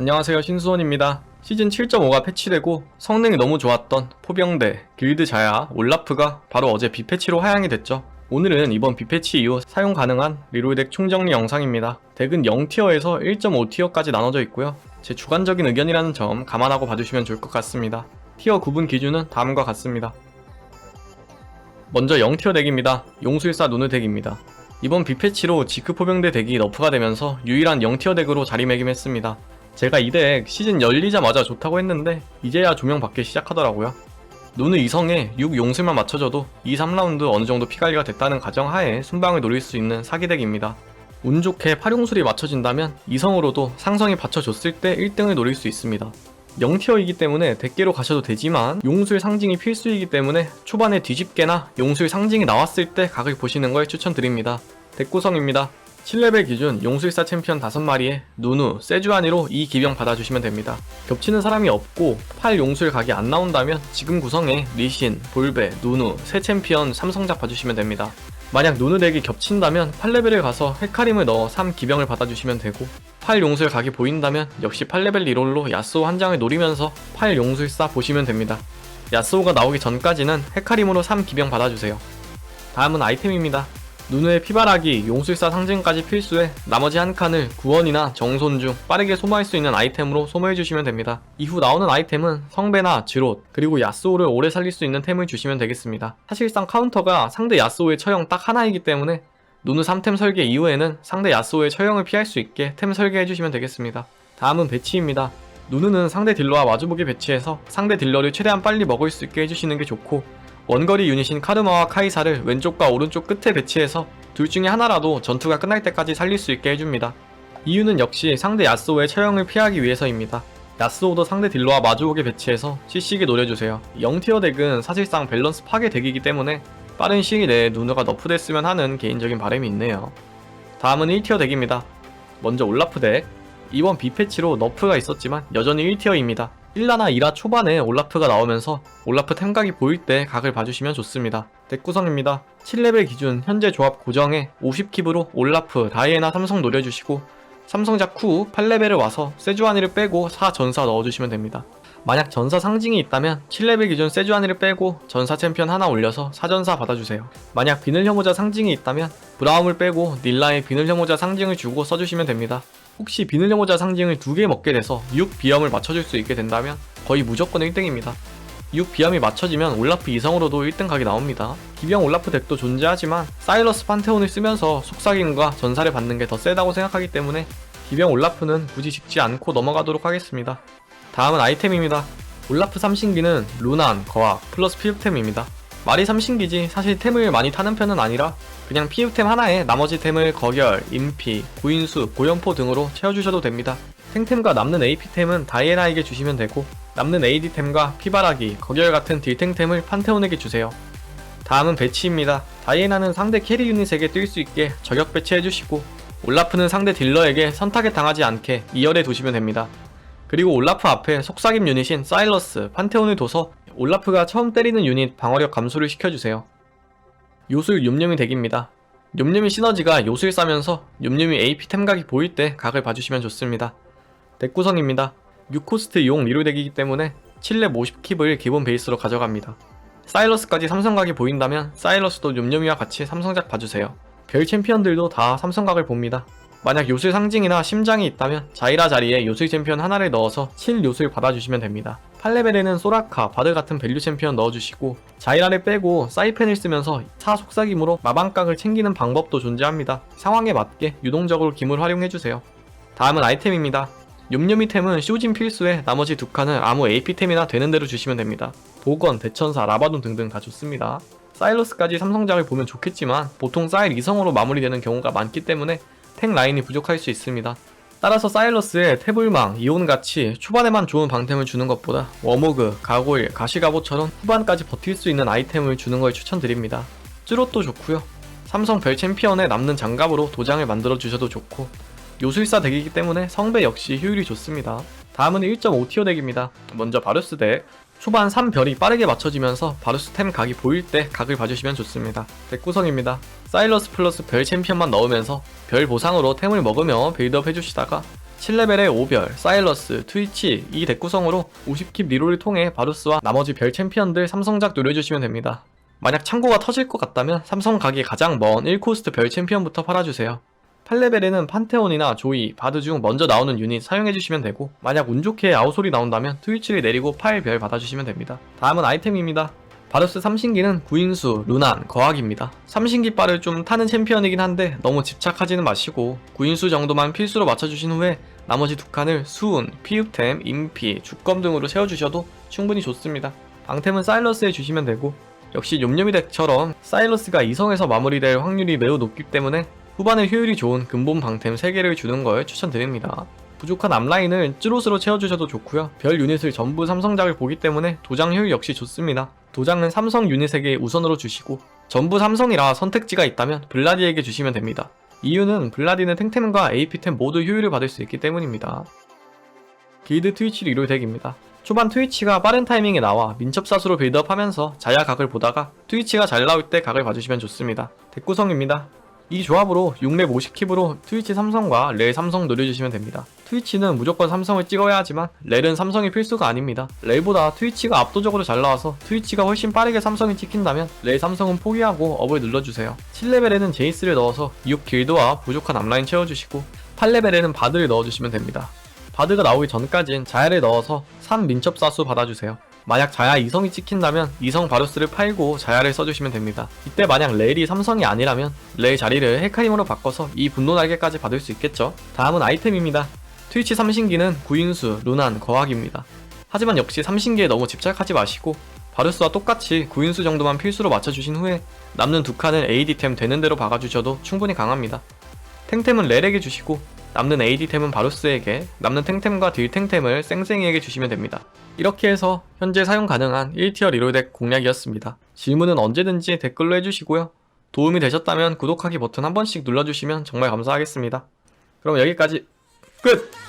안녕하세요 신수원입니다. 시즌 7.5가 패치되고 성능이 너무 좋았던 포병대, 길드 자야, 올라프가 바로 어제 비패치로 하향이 됐죠. 오늘은 이번 비패치 이후 사용 가능한 리롤 덱 총정리 영상입니다. 덱은 0티어에서 1.5티어까지 나눠져 있고요. 제 주관적인 의견이라는 점 감안하고 봐주시면 좋을 것 같습니다. 티어 구분 기준은 다음과 같습니다. 먼저 0티어 덱입니다. 용술사 누누 덱입니다. 이번 비패치로 지크 포병대 덱이 너프가 되면서 유일한 0티어 덱으로 자리매김했습니다. 제가 이덱 시즌 열리자마자 좋다고 했는데 이제야 조명받기 시작하더라고요. 누누 이성에 6 용술만 맞춰줘도 2, 3라운드 어느 정도 피관리가 됐다는 가정하에 순방을 노릴 수 있는 사기 덱입니다. 운 좋게 8용술이 맞춰진다면 이성으로도 상성이 받쳐줬을 때 1등을 노릴 수 있습니다. 0티어이기 때문에 덱계로 가셔도 되지만 용술 상징이 필수이기 때문에 초반에 뒤집개나 용술 상징이 나왔을 때 각을 보시는 걸 추천드립니다. 덱 구성입니다. 7레벨 기준 용술사 챔피언 5마리에 누누, 세주아니로 이 기병 받아주시면 됩니다. 겹치는 사람이 없고 8 용술 각이 안 나온다면 지금 구성에 리신, 볼베, 누누, 새 챔피언 삼성작 봐주시면 됩니다. 만약 누누 덱이 겹친다면 8레벨을 가서 헤카림을 넣어 3 기병을 받아주시면 되고 8 용술 각이 보인다면 역시 8레벨 리롤로 야스오 한 장을 노리면서 8 용술사 보시면 됩니다. 야스오가 나오기 전까지는 헤카림으로 3 기병 받아주세요. 다음은 아이템입니다. 누누의 피바라기, 용술사 상징까지 필수에 나머지 한 칸을 구원이나 정손 중 빠르게 소모할 수 있는 아이템으로 소모해 주시면 됩니다. 이후 나오는 아이템은 성배나 지롯, 그리고 야스오를 오래 살릴 수 있는 템을 주시면 되겠습니다. 사실상 카운터가 상대 야스오의 처형 딱 하나이기 때문에 누누 3템 설계 이후에는 상대 야스오의 처형을 피할 수 있게 템 설계해 주시면 되겠습니다. 다음은 배치입니다. 누누는 상대 딜러와 마주보기 배치해서 상대 딜러를 최대한 빨리 먹을 수 있게 해주시는 게 좋고 원거리 유닛인 카르마와 카이사를 왼쪽과 오른쪽 끝에 배치해서 둘 중에 하나라도 전투가 끝날 때까지 살릴 수 있게 해줍니다. 이유는 역시 상대 야스오의 처형을 피하기 위해서입니다. 야스오도 상대 딜러와 마주오게 배치해서 CC게 노려주세요. 0티어 덱은 사실상 밸런스 파괴 덱이기 때문에 빠른 시일 내에 누누가 너프됐으면 하는 개인적인 바람이 있네요. 다음은 1티어 덱입니다. 먼저 올라프 덱. 이번 비패치로 너프가 있었지만 여전히 1티어입니다. 1라나 2라 초반에 올라프가 나오면서 올라프 템각이 보일 때 각을 봐주시면 좋습니다. 덱 구성입니다. 7레벨 기준 현재 조합 고정에 50킵으로 올라프, 다이애나 삼성 노려주시고 삼성작 후 8레벨을 와서 세주아니를 빼고 4 전사 넣어주시면 됩니다. 만약 전사 상징이 있다면 7레벨 기준 세주아니를 빼고 전사 챔피언 하나 올려서 4전사 받아주세요. 만약 비늘 혐오자 상징이 있다면 브라움을 빼고 닐라의 비늘 혐오자 상징을 주고 써주시면 됩니다. 혹시 비늘 혐오자 상징을 두 개 먹게 돼서 6 비염을 맞춰줄 수 있게 된다면 거의 무조건 1등입니다. 6 비염이 맞춰지면 올라프 이성으로도 1등 각이 나옵니다. 기병 올라프 덱도 존재하지만 사일러스 판테온을 쓰면서 속삭임과 전사를 받는 게 더 세다고 생각하기 때문에 기병 올라프는 굳이 짚지 않고 넘어가도록 하겠습니다. 다음은 아이템입니다. 올라프 삼신기는 루난, 거악, 플러스 피읍템입니다. 말이 삼신기지 사실 템을 많이 타는 편은 아니라 그냥 피읍템 하나에 나머지 템을 거결, 인피, 고인수, 고연포 등으로 채워주셔도 됩니다. 탱템과 남는 AP템은 다이애나에게 주시면 되고 남는 AD템과 피바라기, 거결 같은 딜탱템을 판테온에게 주세요. 다음은 배치입니다. 다이애나는 상대 캐리 유닛에게 뛸 수 있게 저격 배치해주시고 올라프는 상대 딜러에게 선타겟 당하지 않게 2열에 두시면 됩니다. 그리고 올라프 앞에 속삭임 유닛인 사일러스, 판테온을 둬서 올라프가 처음 때리는 유닛 방어력 감소를 시켜주세요. 요술 욤욤이 덱입니다. 욤욤이 시너지가 요술 싸면서 욤욤이 AP 템각이 보일 때 각을 봐주시면 좋습니다. 덱 구성입니다. 6코스트 용 리롤 덱이기 때문에 7렙 50킵을 기본 베이스로 가져갑니다. 사일러스까지 삼성각이 보인다면 사일러스도 욤욤이와 같이 삼성작 봐주세요. 별 챔피언들도 다 삼성각을 봅니다. 만약 요술 상징이나 심장이 있다면 자이라 자리에 요술 챔피언 하나를 넣어서 7요술 받아주시면 됩니다. 8레벨에는 소라카, 바드 같은 밸류 챔피언 넣어주시고 자이라를 빼고 사이펜을 쓰면서 4 속삭임으로 마방각을 챙기는 방법도 존재합니다. 상황에 맞게 유동적으로 김을 활용해주세요. 다음은 아이템입니다. 욤욤이 템은 쇼진 필수에 나머지 두 칸은 아무 AP템이나 되는 대로 주시면 됩니다. 보건, 대천사, 라바돈 등등 다 좋습니다. 사일러스까지 삼성작을 보면 좋겠지만 보통 사일 이성으로 마무리되는 경우가 많기 때문에 탱 라인이 부족할 수 있습니다. 따라서 사일러스의 태블망, 이온같이 초반에만 좋은 방템을 주는 것보다 워모그, 가고일, 가시가보처럼 후반까지 버틸 수 있는 아이템을 주는 걸 추천드립니다. 쯔롯도 좋고요. 삼성 별 챔피언에 남는 장갑으로 도장을 만들어 주셔도 좋고 요술사 덱이기 때문에 성배 역시 효율이 좋습니다. 다음은 1.5티어 덱입니다. 먼저 바루스 덱. 초반 3별이 빠르게 맞춰지면서 바루스 템 각이 보일 때 각을 봐주시면 좋습니다. 덱 구성입니다. 사일러스 플러스 별 챔피언만 넣으면서 별 보상으로 템을 먹으며 빌드업 해주시다가 7레벨의 오별, 사일러스, 트위치 이 덱 구성으로 50킵 리롤을 통해 바루스와 나머지 별 챔피언들 삼성작 노려주시면 됩니다. 만약 창고가 터질 것 같다면 삼성 가기 가장 먼 1코스트 별 챔피언부터 팔아주세요. 8레벨에는 판테온이나 조이, 바드 중 먼저 나오는 유닛 사용해주시면 되고 만약 운 좋게 아우솔이 나온다면 트위치를 내리고 파일 별 받아주시면 됩니다. 다음은 아이템입니다. 바루스 삼신기는 구인수, 루난, 거학입니다. 삼신기 바를 좀 타는 챔피언이긴 한데 너무 집착하지는 마시고 구인수 정도만 필수로 맞춰주신 후에 나머지 두 칸을 수운, 피읍템, 인피, 주검 등으로 채워주셔도 충분히 좋습니다. 방템은 사일러스에 주시면 되고 역시 욤욤이 덱처럼 사일러스가 이성에서 마무리될 확률이 매우 높기 때문에 후반에 효율이 좋은 근본 방템 3개를 주는 걸 추천드립니다. 부족한 앞라인을 쯔롯으로 채워주셔도 좋고요. 별 유닛을 전부 삼성작을 보기 때문에 도장 효율 역시 좋습니다. 도장은 삼성 유닛에게 우선으로 주시고 전부 삼성이라 선택지가 있다면 블라디에게 주시면 됩니다. 이유는 블라디는 탱템과 AP템 모두 효율을 받을 수 있기 때문입니다. 길드 트위치 리롤 덱입니다. 초반 트위치가 빠른 타이밍에 나와 민첩사수로 빌드업하면서 자야 각을 보다가 트위치가 잘 나올 때 각을 봐주시면 좋습니다. 덱 구성입니다. 이 조합으로 6렙 50킵으로 트위치 삼성과 렐 삼성 노려주시면 됩니다. 트위치는 무조건 삼성을 찍어야 하지만 렐은 삼성이 필수가 아닙니다. 렐보다 트위치가 압도적으로 잘 나와서 트위치가 훨씬 빠르게 삼성이 찍힌다면 렐 삼성은 포기하고 업을 눌러주세요. 7레벨에는 제이스를 넣어서 6 길드와 부족한 앞라인 채워주시고 8레벨에는 바드를 넣어주시면 됩니다. 바드가 나오기 전까진 자야를 넣어서 3 민첩 사수 받아주세요. 만약 자야 2성이 찍힌다면 2성 바루스를 팔고 자야를 써주시면 됩니다. 이때 만약 렐이 삼성이 아니라면 렐 자리를 헤카림으로 바꿔서 이 분노 날개까지 받을 수 있겠죠. 다음은 아이템입니다. 트위치 삼신기는 구인수, 루난, 거학입니다. 하지만 역시 삼신기에 너무 집착하지 마시고 바루스와 똑같이 구인수 정도만 필수로 맞춰주신 후에 남는 두 칸을 AD템 되는 대로 박아주셔도 충분히 강합니다. 탱템은 렐에게 주시고 남는 AD템은 바루스에게 남는 탱템과 딜탱템을 쌩쌩이에게 주시면 됩니다. 이렇게 해서 현재 사용 가능한 1티어 리롤덱 공략이었습니다. 질문은 언제든지 댓글로 해주시고요. 도움이 되셨다면 구독하기 버튼 한 번씩 눌러주시면 정말 감사하겠습니다. 그럼 여기까지 끝!